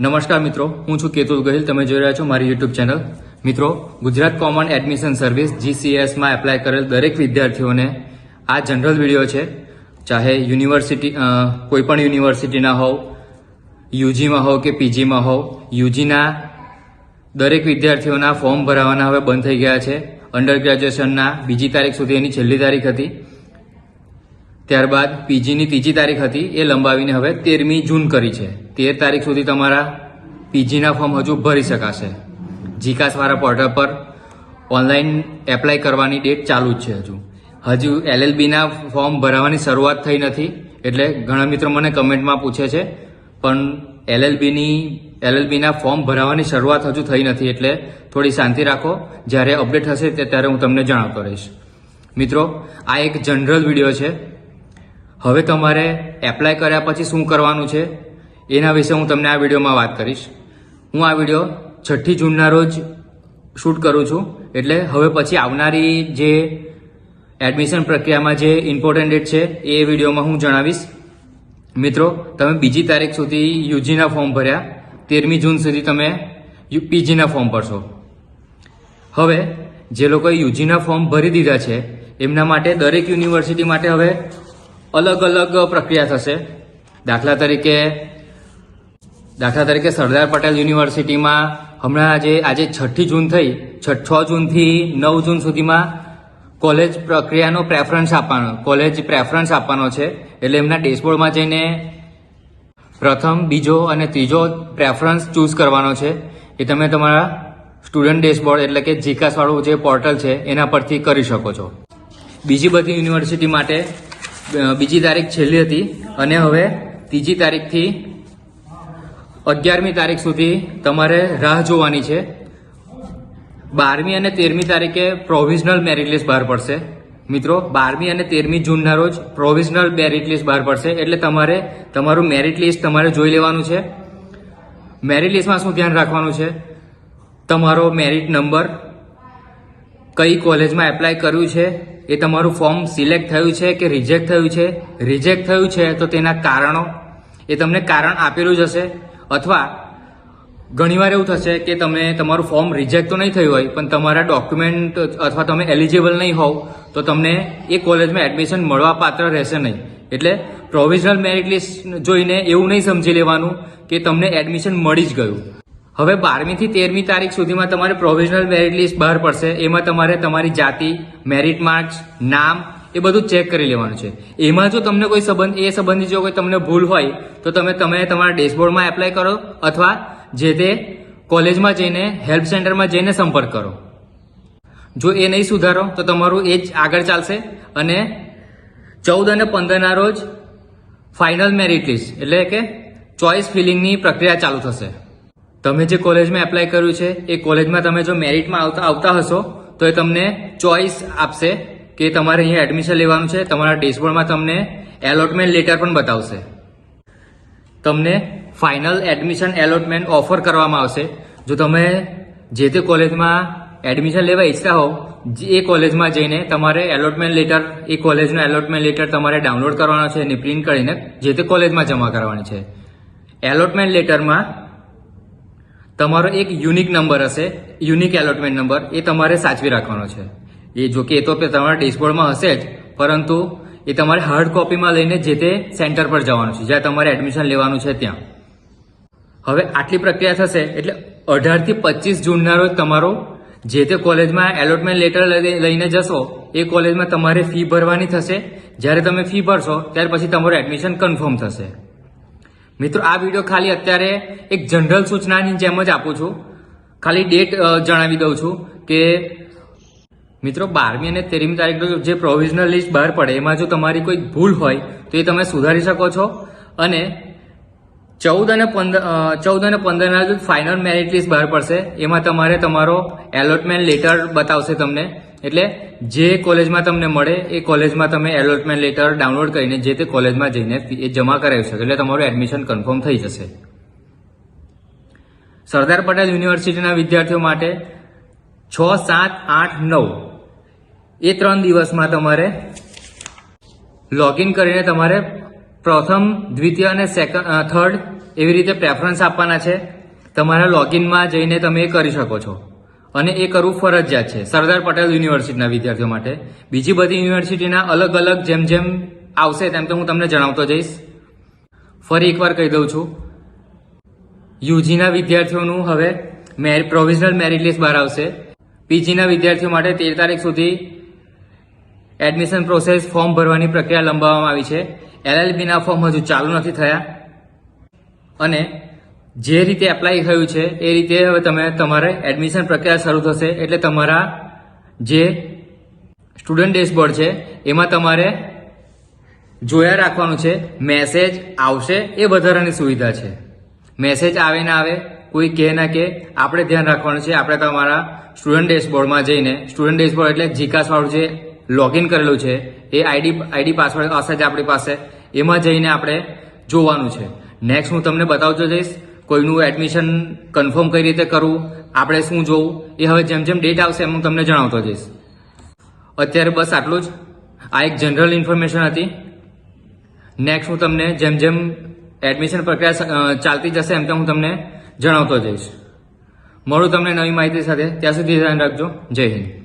નમસ્કાર મિત્રો, હું છું કેતુલ ગહિલ, તમે જોઈ રહ્યા છો મારી યુટ્યુબ ચેનલ મિત્રો, ગુજરાત કોમન એડમિશન સર્વિસ જીસીએસમાં એપ્લાય કરેલ દરેક વિદ્યાર્થીઓને આ જનરલ વીડિયો છે. ચાહે યુનિવર્સિટી કોઈ પણ યુનિવર્સિટીના હોવ યુજીમાં હોવ કે પીજીમાં હોવ યુજીના દરેક વિદ્યાર્થીઓના ફોર્મ ભરાવાના હવે બંધ થઈ ગયા છે. અંડર ગ્રેજ્યુએશનના બીજી તારીખ સુધી એની છેલ્લી તારીખ હતી. ત્યારબાદ પીજીની ત્રીજી તારીખ હતી, એ લંબાવીને હવે તેરમી જૂન કરી છે. તેર તારીખ સુધી તમારા પીજીના ફોર્મ હજુ ભરી શકાશે. જીકાસવાળા પોર્ટલ પર ઓનલાઈન એપ્લાય કરવાની ડેટ ચાલુ જ છે હજુ. હજુ એલએલબીના ફોર્મ ભરાવાની શરૂઆત થઈ નથી, એટલે ઘણા મિત્રો મને કમેન્ટમાં પૂછે છે, પણ એલએલબીની એલએલબીના ફોર્મ ભરાવાની શરૂઆત હજુ થઈ નથી, એટલે થોડી શાંતિ રાખો, જ્યારે અપડેટ હશે ત્યારે હું તમને જણાવતો રહીશ મિત્રો, આ એક જનરલ વીડિયો છે. હવે તમારે એપ્લાય કર્યા પછી શું કરવાનું છે? એના વિશે હું તમને આ વિડીયોમાં વાત કરીશ. હું આ વીડિયો છઠ્ઠી જૂનના રોજ શૂટ કરું છું. એટલે હવે પછી આવનારી જે એડમિશન પ્રક્રિયામાં જે ઇમ્પોર્ટન્ટ ડેટ છે, એ વિડીયોમાં હું જણાવીશ. મિત્રો, તમે બીજી તારીખ સુધી યુજીના ફોર્મ ભર્યા. તેરમી જૂન સુધી તમે પીજીના ફોર્મ ભરશો. હવે જે લોકોએ યુજીના ફોર્મ ભરી દીધા છે, એમના માટે દરેક યુનિવર્સિટી માટે હવે અલગ અલગ પ્રક્રિયા થશે. દાખલા તરીકે દાખલા તરીકે સરદાર પટેલ યુનિવર્સિટીમાં હમણાં આજે આજે છઠ્ઠી જૂન થઈ, છ જૂનથી નવ જૂન સુધીમાં કોલેજ પ્રક્રિયાનો પ્રેફરન્સ આપવાનો, કોલેજ પ્રેફરન્સ આપવાનો છે. એટલે એમના ડેશબોર્ડમાં જઈને પ્રથમ, બીજો અને ત્રીજો પ્રેફરન્સ ચૂઝ કરવાનો છે. એ તમે તમારા સ્ટુડન્ટ ડેશબોર્ડ એટલે કે જીકાસવાળું જે પોર્ટલ છે, એના પરથી કરી શકો છો. બીજી બધી યુનિવર્સિટી માટે બીજી તારીખ છેલ્લી હતી અને હવે ત્રીજી તારીખથી અગિયારમી તારીખ સુધી તમારે રાહ જોવાની છે. બારમી અને તેરમી તારીખે પ્રોવિઝનલ મેરિટ લિસ્ટ બહાર પડશે. મિત્રો, બારમી અને તેરમી જૂનના રોજ પ્રોવિઝનલ મેરિટ લિસ્ટ બહાર પડશે એટલે તમારે તમારું મેરિટ લિસ્ટ તમારે જોઈ લેવાનું છે. મેરિટ લિસ્ટમાં શું ધ્યાન રાખવાનું છે? તમારો મેરિટ નંબર કઈ કોલેજમાં એપ્લાય કર્યું છે, એ તમારું ફોર્મ સિલેક્ટ થયું છે કે રિજેક્ટ થયું છે? રિજેક્ટ થયું છે તો તેના કારણો, એ તમને કારણ આપેલું જ હશે. અથવા ઘણીવાર એવું થશે કે તમે તમારું ફોર્મ રિજેક્ટ તો નહીં થયું હોય, પણ તમારા ડોક્યુમેન્ટ અથવા તમે એલિજિબલ નહીં હોવ, તો તમને એ કોલેજમાં એડમિશન મળવા પાત્ર રહેશે નહીં. એટલે પ્રોવિઝનલ મેરિટ લિસ્ટ જોઈને એવું નહીં સમજી લેવાનું કે તમને એડમિશન મળી જ ગયું. હવે બારમીથી તેરમી તારીખ સુધીમાં તમારે પ્રોવિઝનલ મેરિટ લિસ્ટ બહાર પડશે. એમાં તમારે તમારી જાતિ મેરિટ માર્ક્સ નામ એ બધું ચેક કરી લેવાનું છે. એમાં જો તમને કોઈ સંબંધ, એ સંબંધી જો કોઈ તમને ભૂલ હોય, તો તમે તમે તમારા ડેશબોર્ડમાં એપ્લાય કરો અથવા જે તે કોલેજમાં જઈને હેલ્પ સેન્ટરમાં જઈને સંપર્ક કરો. જો એ નહીં સુધારો, તો તમારું એ જ આગળ ચાલશે અને ચૌદ અને પંદરના રોજ ફાઇનલ મેરિટ લિસ્ટ એટલે કે ચોઇસ ફિલિંગની પ્રક્રિયા ચાલુ થશે. તમે જે કોલેજમાં એપ્લાય કર્યું છે, એ કોલેજમાં તમે જો મેરિટમાં આવતા આવતા હશો, તો એ તમને ચોઇસ આપશે કે તમારે અહીંયા એડમિશન લેવાનું છે, તમારા ડેશબોર્ડમાં તમને એલોટમેન્ટ લેટર પણ બતાવશે. તમને ફાઇનલ એડમિશન એલોટમેન્ટ ઓફર કરવામાં આવશે. જો તમે જે તે કોલેજમાં એડમિશન લેવા ઈચ્છતા હો એ કોલેજમાં જઈને તમારે એલોટમેન્ટ લેટર એ કોલેજનો એલોટમેન્ટ લેટર તમારે ડાઉનલોડ કરવાનો છે અને પ્રિન્ટ કરીને જે તે કોલેજમાં જમા કરવાની છે. એલોટમેન્ટ લેટરમાં તમારો એક યુનિક નંબર હશે યુનિક એલોટમેન્ટ નંબર એ તમારે સાચવી રાખવાનો છે. એ જો કે એ તો તમારા ડેશબોર્ડમાં હશે જ. પરંતુ એ તમારે હાર્ડ કોપીમાં લઈને જે તે સેન્ટર પર જવાનું છે. જ્યાં તમારે એડમિશન લેવાનું છે ત્યાં. હવે આટલી પ્રક્રિયા થશે એટલે અઢારથી પચીસ જૂનના રોજ તમારો જે તે કોલેજમાં એલોટમેન્ટ લેટર લઈને જશો, એ કોલેજમાં તમારે ફી ભરવાની થશે. જ્યારે તમે ફી ભરશો, ત્યાર પછી તમારું એડમિશન કન્ફર્મ થશે. મિત્રો, આ વીડિયો ખાલી અત્યારે એક જનરલ સૂચનાની જેમ જ આપું છું. ખાલી ડેટ જણાવી દઉં છું કે મિત્રો, બારમી અને તેરમી તારીખનું જે પ્રોવિઝનલ લિસ્ટ બહાર પડે, એમાં જો તમારી કોઈ ભૂલ હોય, તો એ તમે સુધારી શકો છો. અને ચૌદ અને પંદર ચૌદ અને પંદરના જો ફાઇનલ મેરિટ લિસ્ટ બહાર પડશે. એમાં તમારે તમારો એલોટમેન્ટ લેટર બતાવશે તમને. એટલે જે કોલેજમાં તમને મળે, એ કોલેજમાં તમે એલોટમેન્ટ લેટર ડાઉનલોડ કરીને જે તે કોલેજમાં જઈને એ જમા કરાવી શકો. એટલે તમારું એડમિશન કન્ફર્મ થઈ જશે. સરદાર પટેલ યુનિવર્સિટીના વિદ્યાર્થીઓ માટે છ સાત આઠ નવ એ ત્રણ દિવસમાં તમારે લોગિન કરીને તમારે પ્રથમ, દ્વિતીય અને સેકન્ડ થર્ડ એવી રીતે પ્રેફરન્સ આપવાના છે. તમારા લોગિનમાં જઈને તમે એ કરી શકો છો. અને એ કરવું ફરજિયાત છે. સરદાર પટેલ યુનિવર્સિટીના વિદ્યાર્થીઓ માટે. બીજી બધી યુનિવર્સિટીના અલગ અલગ જેમ જેમ આવશે તેમ તો હું તમને જણાવતો જઈશ. ફરી એકવાર કહી દઉં છું. યુજીના વિદ્યાર્થીઓનું હવે મેર પ્રોવિઝનલ મેરિટ લિસ્ટ બહાર આવશે. પીજીના વિદ્યાર્થીઓ માટે તેર તારીખ સુધી એડમિશન પ્રોસેસ ફોર્મ ભરવાની પ્રક્રિયા લંબાવવામાં આવી છે. એલએલબીના ફોર્મ હજુ ચાલુ નથી થયા. અને જે રીતે એપ્લાય થયું છે, એ રીતે હવે તમે તમારે એડમિશન પ્રક્રિયા શરૂ થશે. એટલે તમારા જે સ્ટુડન્ટ ડેશબોર્ડ છે, એમાં તમારે જોયા રાખવાનું છે મેસેજ આવશે એ વધારાની સુવિધા છે. મેસેજ આવે ના આવે, કોઈ કહે ના કે આપણે ધ્યાન રાખવાનું છે. આપણે તમારા સ્ટુડન્ટ ડેશબોર્ડમાં જઈને સ્ટુડન્ટ ડેશબોર્ડ એટલે જીકાસવાળું જે લોગિન કરેલું છે. એ આઈડી આઈડી પાસવર્ડ હશે જ આપણી પાસે. એમાં જઈને આપણે જોવાનું છે. નેક્સ્ટ હું તમને બતાવતો જઈશ, કોઈનું એડમિશન કન્ફર્મ કઈ રીતે કરવું, આપણે શું જોવું, એ હવે જેમ જેમ ડેટ આવશે એમ હું તમને જણાવતો જઈશ. અત્યારે બસ આટલું જ. આ એક જનરલ ઇન્ફોર્મેશન હતી. નેક્સ્ટ હું તમને જેમ જેમ એડમિશન પ્રક્રિયા ચાલતી જશે એમ તેમ હું તમને જણાવતો જઈશ. મળું તમને નવી માહિતી સાથે. ત્યાં સુધી ધ્યાન રાખજો. જય હિન્દ.